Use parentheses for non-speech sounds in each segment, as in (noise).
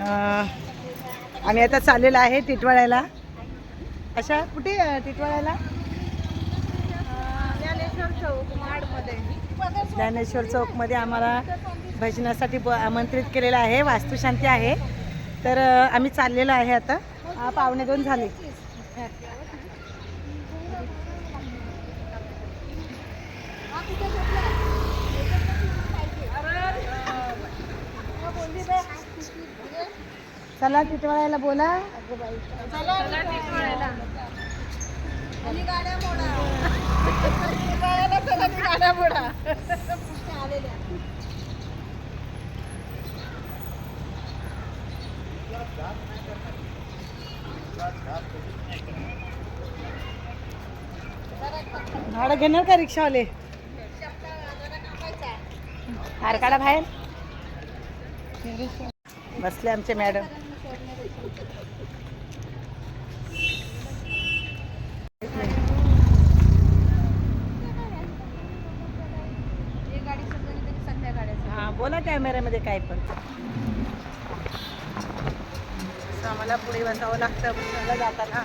आम्ही आता चाललेलो आहे टिटवाळ्याला अशा कुठे टिटवाळ्याला ज्ञानेश्वर चौकमध्ये आम्हाला भजनासाठी ब आमंत्रित केलेलं आहे वास्तुशांती आहे तर आम्ही चाललेलो आहे आता हा, पावणे दोन झाले चला टिटवाळ्याला बोला. भाडं घेणार का रिक्षावाले? हार काढा बाहेर. बसले आमचे मॅडम. हां बोला कॅमेऱ्यामध्ये काय पण. असं आम्हाला पुढे बसावं लागतं जाताना.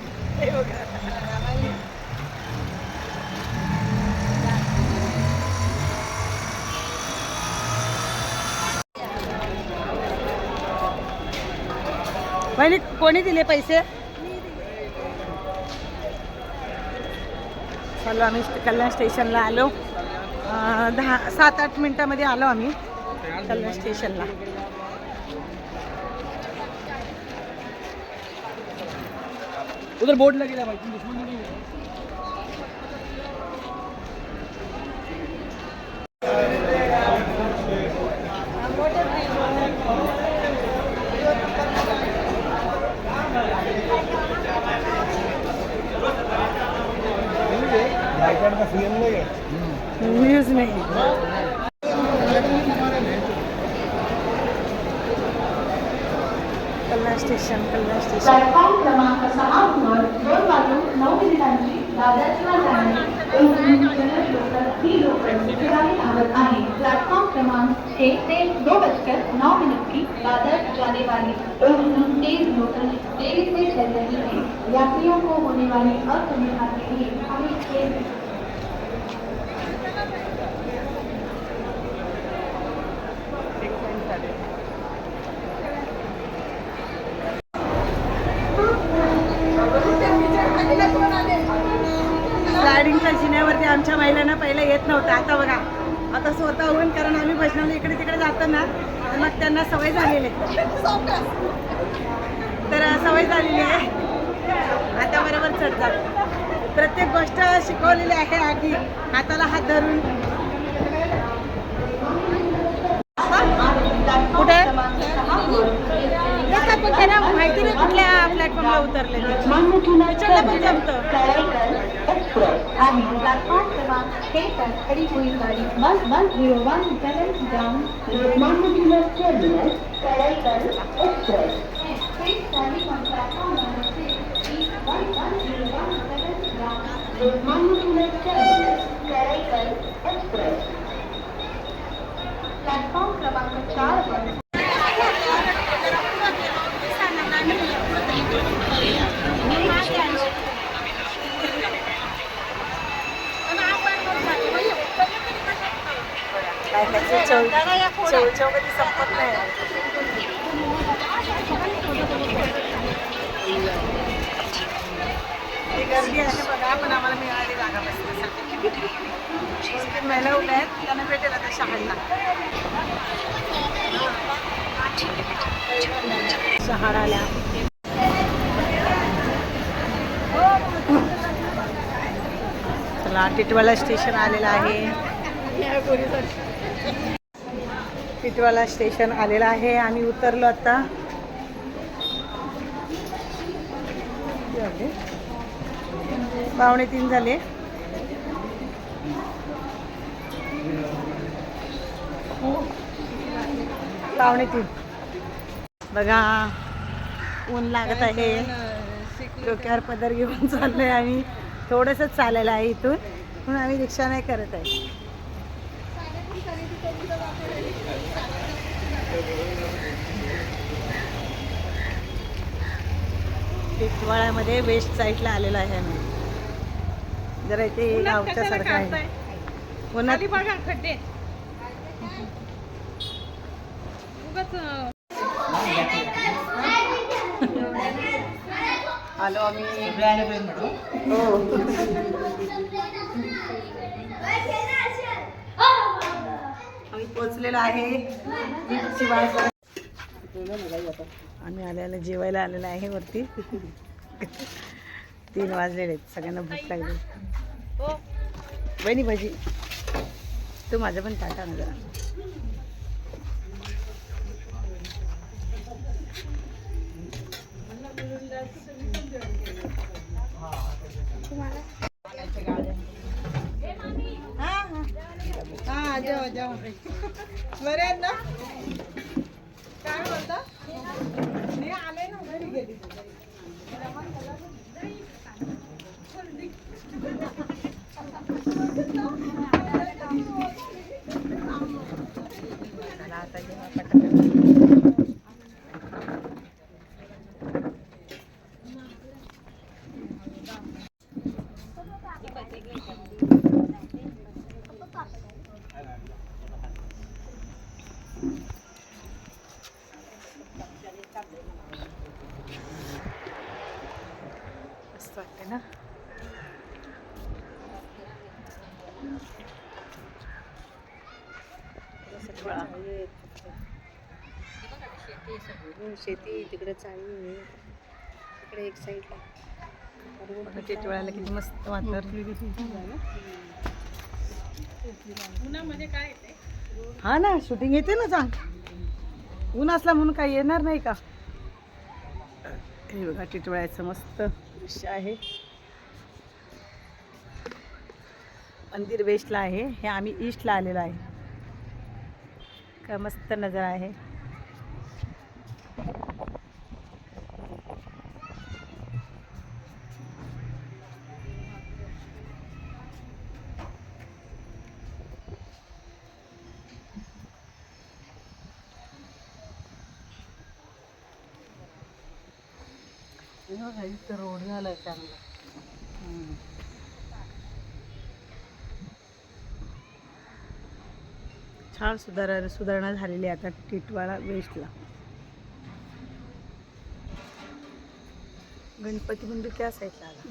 हे बहिणी कोणी दिले पैसे? चालू आम्ही कल्याण स्टेशनला आलो. दहा सात आठ मिनटामध्ये आलो आम्ही कल्याण स्टेशनला. उधर बोर्ड लगेगा भाई तुम दुश्मन नहीं है झारखंड का सीएम नहीं है न्यूज नाही Kalyan station Kalyan station. Platform क्रमांक सहा सहावर दोन वाजून नऊ मिनिटांची दादरला जाणे एकूण जनरल लोकल ही लोकल सकाळी धावत आहे. प्लॅटफॉर्म क्रमांक एक ते दो बजकर नौ मिनट की दादर जाने वाली एकूण तेज लोकल देरी से चल रही है यात्रियों को होने वाली असुविधा के लिए आता स्वतःहून कारण आम्ही भजनाला इकडे तिकडे जातो ना मग त्यांना सवय झालेली आहे. तर सवय झालेली आहे. आता बरोबर चढतात. प्रत्येक गोष्ट शिकवलेली आहे आधी. हाताला हात धरून कुठे येतात पण त्यांना माहिती नाही कुठल्या प्लॅटफॉर्मला उतरले ते. चढलं पण जमतं आणि प्लॅटफॉर्म क्रमांक छे पर खड़ी हुई गाड़ी one one zero one seven ground Lokmanya terminus Karaiganj express Please standing on platform चव चव चव कधी संपत नाही. गर्दी आहे बघा पण आम्हाला मिळाली जागा बसण्यासाठी महिला उभ्या आहेत त्यांना भेटेल आता चला टिटवाला स्टेशन आलेलं आहे. टिटवाला स्टेशन आलेलं आहे आम्ही उतरलो आता? पावणे तीन झाले. पावणे तीन. बघा ऊन लागत आहे. डोक्यावर पदर घेऊन चाललोय आम्ही. थोडंसंच चालायला आहे इथून. म्हणून आम्ही रिक्षा नाही करत आहे. टिटवाळ्यामध्ये वेस्ट साईडला आलेलो आहे आम्ही. जरा इथे गावच्या सारखं आहे. उन्हात बघा खड्डे. आलो आम्ही. हो. (laughs) आम्ही पोचलेलो आहे. आम्ही आल्याला जेवायला आलेलं आहे वरती. तीन वाजलेले आहेत सगळ्यांना भूक लागली. बहिणी भाजी तू माझं पण टाटा ना जरा. हा जेवा जेवा बरे आहेत ना? काय बोलता? मी आले ना घरी गेली. आता जेव्हा मस्त वाटते ना? शेती तिकडे चालू तिकडे एक साईडला टिटवाळ्याला किती मस्त वातावरण. उन्हामध्ये काय येते हा ना शूटिंग येते ना चांग ऊन असला म्हणून काही येणार नाही का? हे बघा टिटवाळ्याचं मस्त. दृश्य आहे. मंदिर वेस्टला आहे. हे आम्ही ईस्टला आलेलो आहे. का मस्त नजर आहे. रोड झालाय चांगला. छान सुधार सुधारणा झालेली आहे आता टिटवाळा वेस्टला. गणपती मंदिर त्या साईडला आला.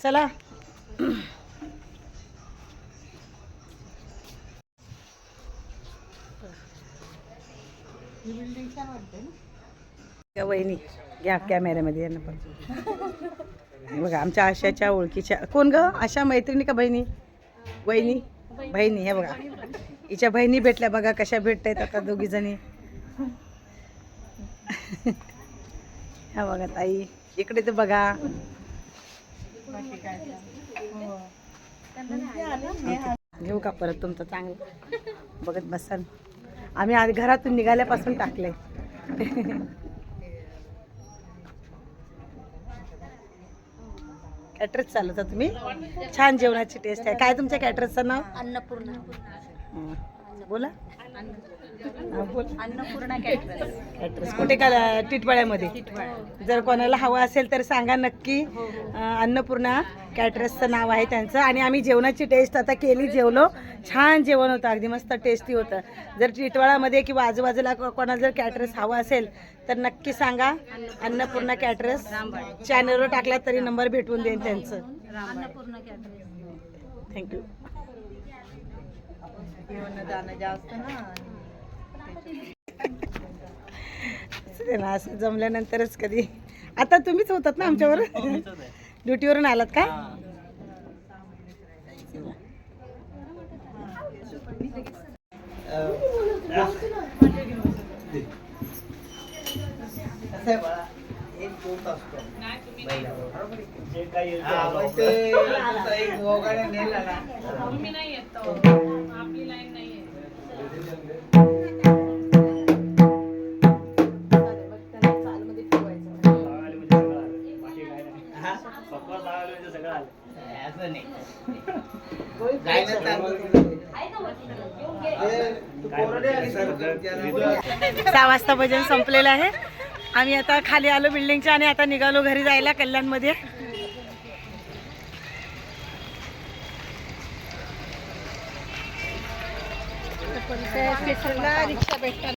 चला. वहिनी घ्या कॅमेऱ्यामध्ये यांना पण. (laughs) बघा आमच्या आशाच्या ओळखीच्या. कोण ग? आशा मैत्रिणी का बहिणी? वहिनी? बहिणी हे बघा. हिच्या बहिणी भेटल्या बघा कशा भेटतायत आता दोघी जणी. (laughs) ह्या बघा ताई इकडे तर बघा. घेऊ का परत तुमचं चांगलं? बघत बसाल. आम्ही आज घरातून निघाल्यापासून टाकले कॅटरेस चालवता तुम्ही? छान जेवणाची टेस्ट आहे. काय तुमच्या कॅटरेसचं नाव? अन्नपूर्णा. बोला. हा, अन्नपूर्णा कॅटरस कुठे का टिटवाळ्यामध्ये? जर कोणाला हवं असेल तर सांगा नक्की. अं, अन्नपूर्णा कॅटरसचं नाव आहे त्यांचं. आणि आम्ही जेवणाची टेस्ट आता केली जेवलो. छान जेवण होतं. अगदी मस्त टेस्टी होतं. जर टिटवाळामध्ये किंवा आजूबाजूला कोणाला जर कॅटरस हवं असेल तर नक्की सांगा. अन्नपूर्णा कॅटरस चॅनलवर टाकला तरी नंबर भेटवून देईन त्यांचं. कॅटरस थँक्यू ना. असं जमल्यानंतरच कधी. आता तुम्हीच होतात ना आमच्यावर? ड्युटीवरून आलात का? मी नाही येत आपली लाईन नाही येत सहा वाजता भजन संपलेलं आहे. आम्ही आता खाली आलो बिल्डिंगच्या आणि आता निघालो घरी जायला कल्याणमध्ये. रिक्षा भेटतात